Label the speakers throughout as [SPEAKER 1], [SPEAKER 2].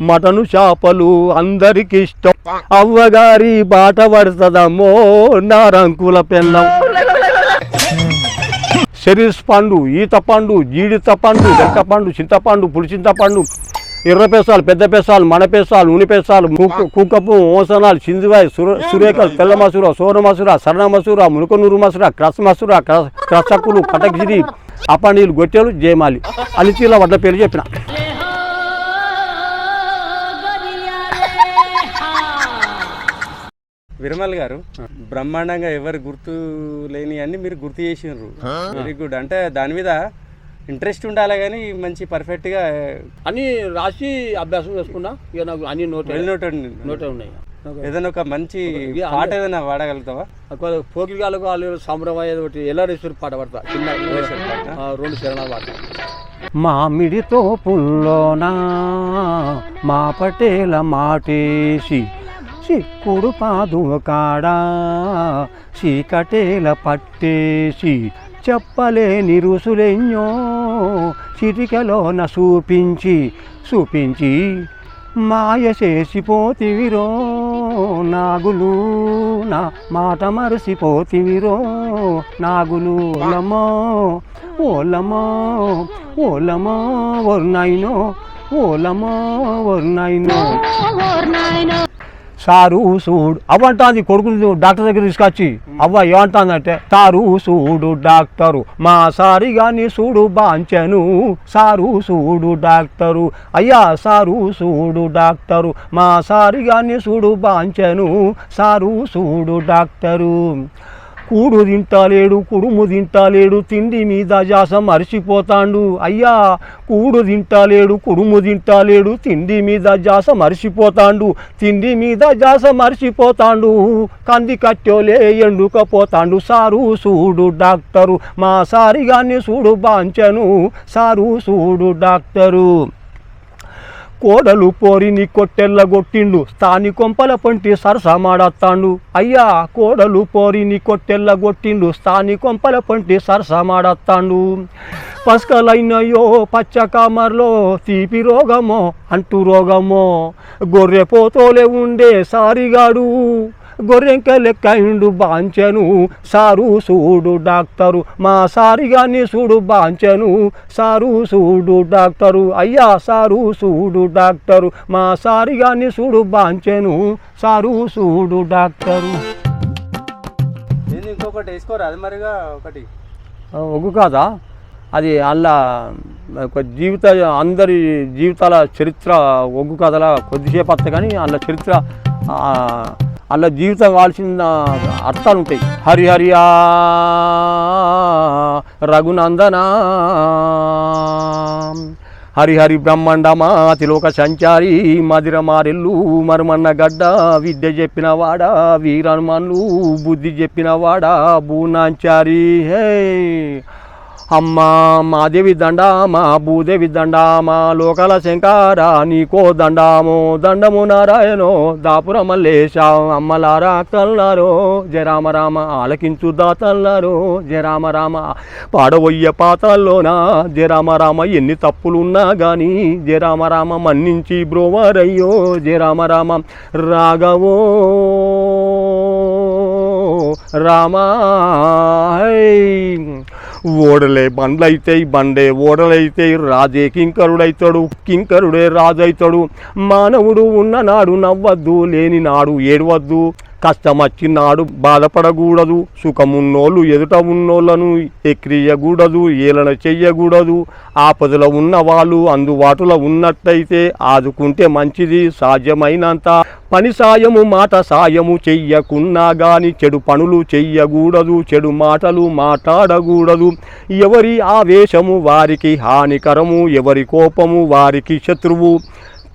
[SPEAKER 1] Mutton చేపలు అందరికి ఇష్టం అవ్వగారి బాట పడుతుందమ్మో నా రంకుల పెళ్ళం. శరీస్ పండు ఈత పండు జీడిత పండు వెక్క పండు చింతపండు పులిచింతపండు ఎర్ర పెసాలు పెద్ద పెసాలు మన పెసాలు ఉని పెసాలు కుక్కపు ఓసనాలు చిందువాయి సురేఖలు తెల్ల మసూర సోన మసూర సరణ మసూర మునుకనూరు మసూర క్రస్ మసూర క్రసకులు క్రసక్కులు కటక్జిరి అపనీలు గొట్టెలు జయమాలి. అలిచీల వడ్ల పేరు చెప్పిన.
[SPEAKER 2] విరమల్ గారు బ్రహ్మాండంగా ఎవరు గుర్తు లేని అన్ని మీరు గుర్తు చేసినారు వెరీ గుడ్ అంటే దాని మీద ఇంట్రెస్ట్ ఉండాలి కానీ మంచి పర్ఫెక్ట్గా
[SPEAKER 1] అన్ని రాసి అభ్యాసం చేసుకున్నా? ఇక నాకు అన్ని నోట్
[SPEAKER 2] నోటెడ్
[SPEAKER 1] నోటే ఉన్నాయి.
[SPEAKER 2] ఏదైనా ఒక మంచి పాట ఏదైనా వాడగలుగుతావా?
[SPEAKER 1] పోకిగాలకు వాళ్ళు సంబరం అయ్యేది ఒకటి ఎల్లారేశ్వరి పాట పడతా. చిన్న ఆ, రెండు చరణాలు పాడతా. మామిడితో పుల్లోనా మా పటేల మాటేసి చిక్కుడు పాదు కాడా? చీకటేల పట్టేసి చెప్పలేని రుసులెన్నో చిటికలోన చూపించి చూపించి మాయ చేసిపోతివిరో నాగులు నా మాట మరసిపోతివిరో నాగులు ఓలమో ఓలమో ఓలమో ఒర్నాయినో ఓలమో ఓర్నైనో. సారు సూడు. అవ్వంటాంది కొడుకుని డాక్టర్ దగ్గర తీసుకొచ్చి. అవ్వ ఏమంటాందంటే సారు సూడు డాక్టరు మా సారి గాని సూడు బాంచెను. సారు సూడు డాక్టరు అయ్యా సారు సూడు డాక్టరు మా సారి గాని సూడు బాంచెను. సారు సూడు డాక్టరు. కూడు తింటాలేడు కుడుము తింటాలేడు తిండి మీద జాస మరిచిపోతాండు అయ్యా కూడు తింటాలేడు కుడుము తింటాలేడు తిండి మీద జాస మరిచిపోతాండు తిండి మీద జాస మరిచిపోతాండు కంది కట్టోలే ఎండుకపోతాండు. సారు చూడు డాక్టరు మా సారిగాన్ని సూడు బాంచను. సారు చూడు డాక్టరు. కోడలు పోరిని కొట్టెల్ల కొట్టిండు స్థాని కొంపల పంటి సరసమాడత్తాండు అయ్యా కోడలు పోరిని కొట్టెల్ల కొట్టిండు స్థాని కొంపల పంటి సరసమాడత్తాండు పసకలైనయో పచ్చ కామర్లో తీపి రోగమో అంటు రోగమో గొర్రె పోతోలే ఉండే సారిగాడు. గొర్రెంక లెక్కయిండు బాంచెను. సారు సూడు డాక్టరు మా సారిగాని సూడు బాంచెను. సారు సూడు డాక్టరు అయ్యా సారు సూడు డాక్టరు మా సారిగాని సూడు బాంచెను. సారు సూడు డాక్టరు.
[SPEAKER 2] ఇంకొకటి వేసుకోరా? అది మరిగా ఒకటి.
[SPEAKER 1] ఒగ్గు కాదా? అది అలా ఒక జీవిత అందరి జీవితాల చరిత్ర ఒగ్గు కథల కొద్దిసేపు వస్తాయి కానీ అందులో చరిత్ర అలా అందులో జీవితం కావాల్సిన అర్థాలు ఉంటాయి హరి హరియా రఘునందనా. హరిహరి బ్రహ్మాండమా అతిలోక సంచారి మదిర మారెల్లు మరుమన్న గడ్డ విద్య చెప్పిన వాడా బుద్ధి చెప్పిన భూనాంచారి బూనాంచారి హే. అమ్మా మాదేవి దండామా భూదేవి దండామా లోకల శంకార నీకో దండము దండము నారాయణో దాపుర మల్లేశ అమ్మలారా కల్లారో జయ రామ రామ ఆలకించు దాతల్లారో జయ రామ రామ పాడవయ్య పాతాల్లోనా జయ రామ ఎన్ని తప్పులున్నా గాని జయ రామ రామ మన్నించి బ్రోవారయ్యో జయ రామ రామ రాఘవో రామా ఓడలే బండ్లైతాయి బండే ఓడలైతే రాజే కింకరుడైతాడు కింకరుడే రాజు అవుతాడు మానవుడు ఉన్ననాడు నవ్వద్దు లేని నాడు ఏడవద్దు. కష్టం వచ్చినాడు బాధపడకూడదు సుఖమున్నోళ్ళు ఎదుట ఉన్నోళ్ళను ఎక్రియకూడదు ఏలన చెయ్యకూడదు ఆపదలో ఉన్న వాళ్ళు అందుబాటులో ఉన్నట్టయితే ఆదుకుంటే మంచిది సాధ్యమైనంత పని సాయము మాట సాయము చెయ్యకున్నా గాని చెడు పనులు చెయ్యకూడదు చెడు మాటలు మాట్లాడకూడదు ఎవరి ఆవేశము వారికి హానికరము ఎవరి కోపము వారికి శత్రువు.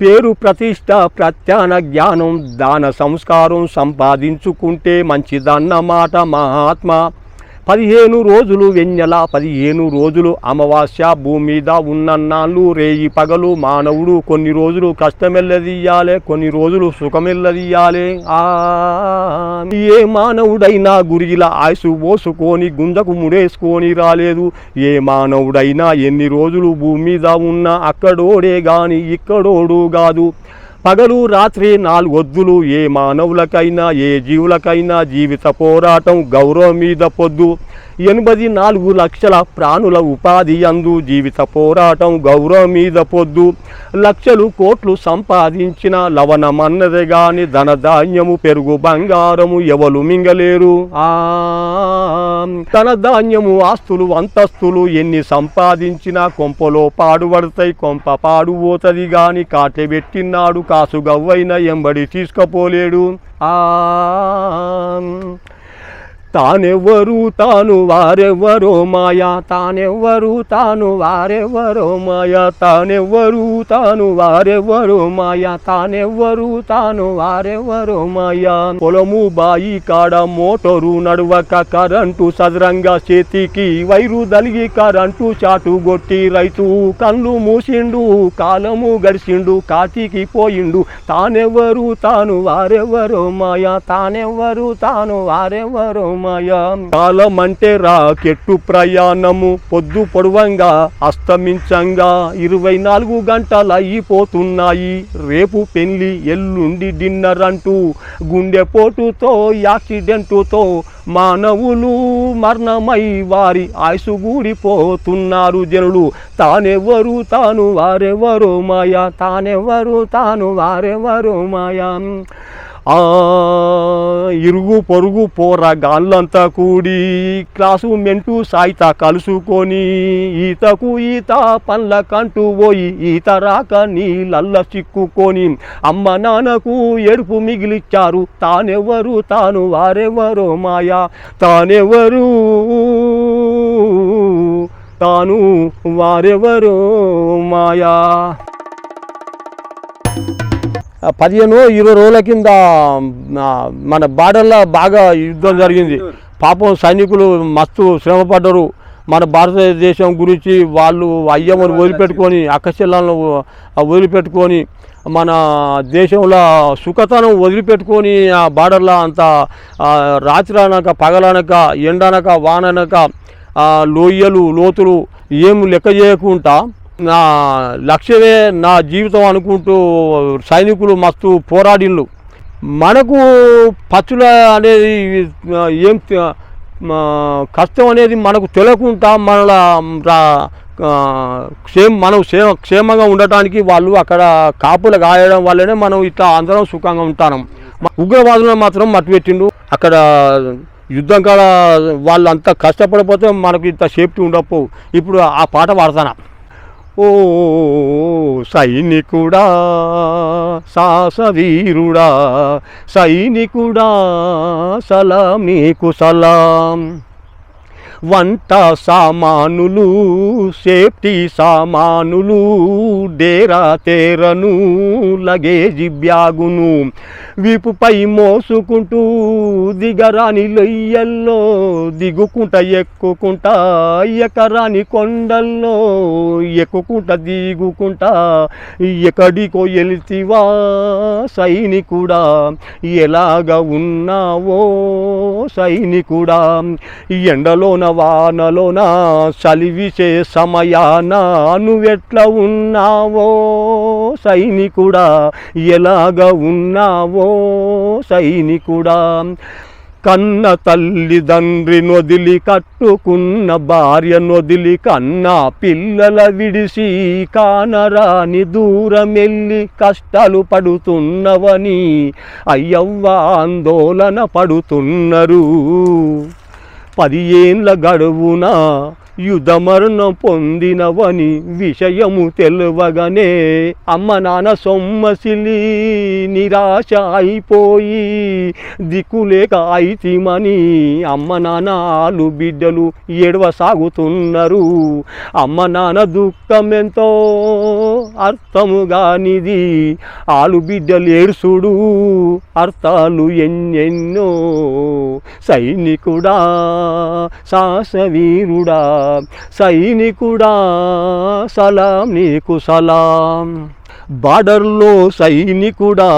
[SPEAKER 1] పేరు ప్రతిష్ట ప్రత్యాన జ్ఞానం దాన సంస్కారం సంపాదించుకుంటే మంచిదన్నమాట మహాత్మ. పదిహేను రోజులు వెన్నెల పదిహేను రోజులు అమావాస్య భూమి మీద ఉన్నన్నాళ్ళు రేయి పగలు మానవుడు కొన్ని రోజులు కష్టమెల్లదియ్యాలే కొన్ని రోజులు సుఖమెల్లదియ్యాలే ఆ ఏ మానవుడైనా గురిగిల ఆయుసు పోసుకొని గుంజకు ముడేసుకొని రాలేదు. ఏ మానవుడైనా ఎన్ని రోజులు భూమి మీద ఉన్నా అక్కడోడే గాని ఇక్కడోడు కాదు పగలు రాత్రి నాలుగొద్దులు ఏ మానవులకైనా ఏ జీవులకైనా జీవిత పోరాటం గౌరవం మీద పొద్దు. ఎనభై నాలుగు లక్షల ప్రాణుల ఉపాధి అందు జీవిత పోరాటం గౌరవం మీద పొద్దు. లక్షలు కోట్లు సంపాదించిన లవణమన్నదే గాని ధనధాన్యము పెరుగు బంగారము ఎవలు మింగలేరు. ఆ ధనధాన్యము ఆస్తులు అంతస్తులు ఎన్ని సంపాదించినా కొంపలో పాడుపడతాయి కొంప పాడుపోతుంది కానీ గాని కాటె పెట్టినాడు కాసు గవ్వైన ఎంబడి తీసుకపోలేడు. ఆ తానెవ్వరు తాను వారెవ్వరో మాయా తానెవ్వరు తాను వారెవ్వరో మాయా తానెవ్వరు తాను వారెవ్వరో మాయా తానెవ్వరు తాను వారెవ్వరో మాయా. పొలము బాయి కాడ మోటరు నడవక కరెంటు సదరంగా చేతికి వైరు దలిగి కరెంటు చాటు గొట్టి రైతు కళ్ళు మూసిండు కాలము గడిచిండు కాతికి పోయిండు. తానెవ్వరు తాను వారెవ్వరో మాయా తానెవ్వరు తాను వారెవ్వరో మాయా. కాలం అంటే రాకెట్టు ప్రయాణము. పొద్దు పొడవంగా అస్తమించంగా. ఇరవై నాలుగు గంటలు అయిపోతున్నాయి. రేపు పెళ్ళి ఎల్లుండి డిన్నర్ అంటూ గుండెపోటుతో యాక్సిడెంటుతో మానవులు మరణమై వారి ఆయుసు గూడిపోతున్నారు జనులు. తానెవరు? తాను వారెవరు మాయా? తానెవరు? తాను వారెవరు మాయా? ఇరుగు పొరుగు పోరగాళ్ళంతా కూడి క్లాసు మెంటూ సాయిత కలుసుకొని ఈతకు ఈత పండ్ల కంటూ పోయి ఈత రాక నీళ్ళల్ల చిక్కుకొని అమ్మ నాన్నకు ఎరుపు మిగిలిచ్చారు తానెవరు తాను వారెవరో మాయా తానెవరు తాను వారెవరో మాయా. పదిహేను ఇరవై రోజుల కింద మన బార్డర్లో బాగా యుద్ధం జరిగింది. పాపం సైనికులు మస్తు శ్రమపడ్డరు. మన భారతదేశం గురించి వాళ్ళు అయ్యమ్మను వదిలిపెట్టుకొని అక్కచెల్లను వదిలిపెట్టుకొని మన దేశంలో సుఖతనం వదిలిపెట్టుకొని ఆ బార్డర్లో అంత ఆ, రాత్రి అనక పగలనక ఎండనక వాననక లోయలు లోతులు ఏం లెక్క చేయకుండా నా లక్ష్యమే నా జీవితం అనుకుంటూ సైనికులు మస్తు పోరాడిళ్ళు మనకు పచ్చుల అనేది ఏం కష్టం అనేది మనకు తెలియకుండా మన క్షేమ మనం క్షేమ క్షేమంగా ఉండటానికి వాళ్ళు అక్కడ కాపులు గాయడం వల్లనే మనం ఇట్లా అందరం సుఖంగా ఉంటాం ఉగ్రవాదులను మాత్రం మట్టుపెట్టిండు అక్కడ యుద్ధం కాడ వాళ్ళంతా కష్టపడిపోతే మనకు ఇంత సేఫ్టీ ఉండకపోవు. ఇప్పుడు ఆ పాట పాడతానా? ఓ సైనికుడా సాసవీరుడా సైనికుడా సలాం నీకు సలాం. వంట సామానులు సేఫ్టీ సామానులు డేరా తేరను లగేజీ బ్యాగును వీపుపై మోసుకుంటూ దిగరాని లొయ్యల్లో దిగుకుంట ఎక్కుకుంటా ఎకరాని కొండల్లో ఎక్కుకుంట దిగుకుంటా ఎక్కడికో ఎలితివా సైనికుడా ఎలాగ ఉన్నావో సైనికుడా ఎండలోన వానలోన చలివిసే సమయాన నువ్వెట్లా ఉన్నావో? సైనికుడా ఎలాగ ఉన్నావో? సైనికుడా కన్న తల్లిదండ్రి నొదిలి కట్టుకున్న భార్య నొదిలి కన్న పిల్లల విడిసి కానరాని దూరమెల్లి కష్టాలు పడుతున్నవని అయ్యవ్వ ఆందోళన పడుతున్నారు. పది ఏండ్ల గడువున? యుధమరణం పొందినవని విషయము తెలువగానే అమ్మ నాన్న సొమ్మసిలి నిరాశ అయిపోయి దిక్కులేక అయితిమని అమ్మ నాన్న ఆలు బిడ్డలు ఏడవ సాగుతున్నారు. అమ్మ నాన్న దుఃఖమెంతో అర్థము కానిది ఆలు బిడ్డలు ఏడుసుడు అర్థాలు ఎన్నెన్నో. సైనికుడా సాసవీరుడా సైనికుడా సలాం నీకు సలాం. బార్డర్లో సైనికుడా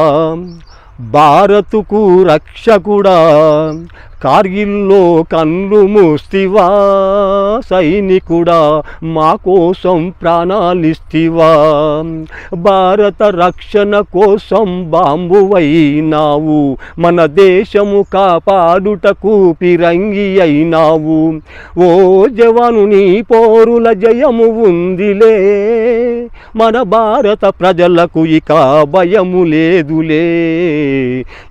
[SPEAKER 1] భారత్కు రక్షకుడా. కార్గిల్లో కన్ను మూస్తివా సైనికుడా మా కోసం ప్రాణాలిస్తివా. భారత రక్షణ కోసం బాంబువైనావు మన దేశము కాపాడుటకు పిరంగి అయినావు. ఓ జవాను నీ పోరుల జయము ఉందిలే మన భారత ప్రజలకు ఇక భయము లేదులే.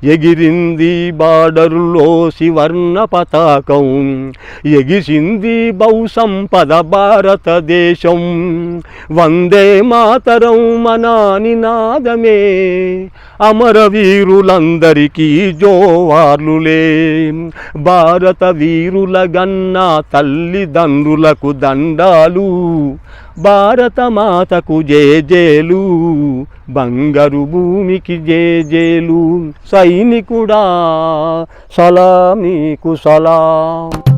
[SPEAKER 1] ఎగిరింది బార్డరులో వర్ణ పతాకం ఎగిసింది బహుసంపద భారతదేశం. వందే మాతరం మనాని నినాదమే అమరవీరులందరికీ జోవార్లులే. భారత వీరుల గన్నా తల్లిదండ్రులకు దండాలు. భారత మాతకు జేజేలు బంగారు భూమికి జేజేలు సైనికుడా సలా మీకు సలాం.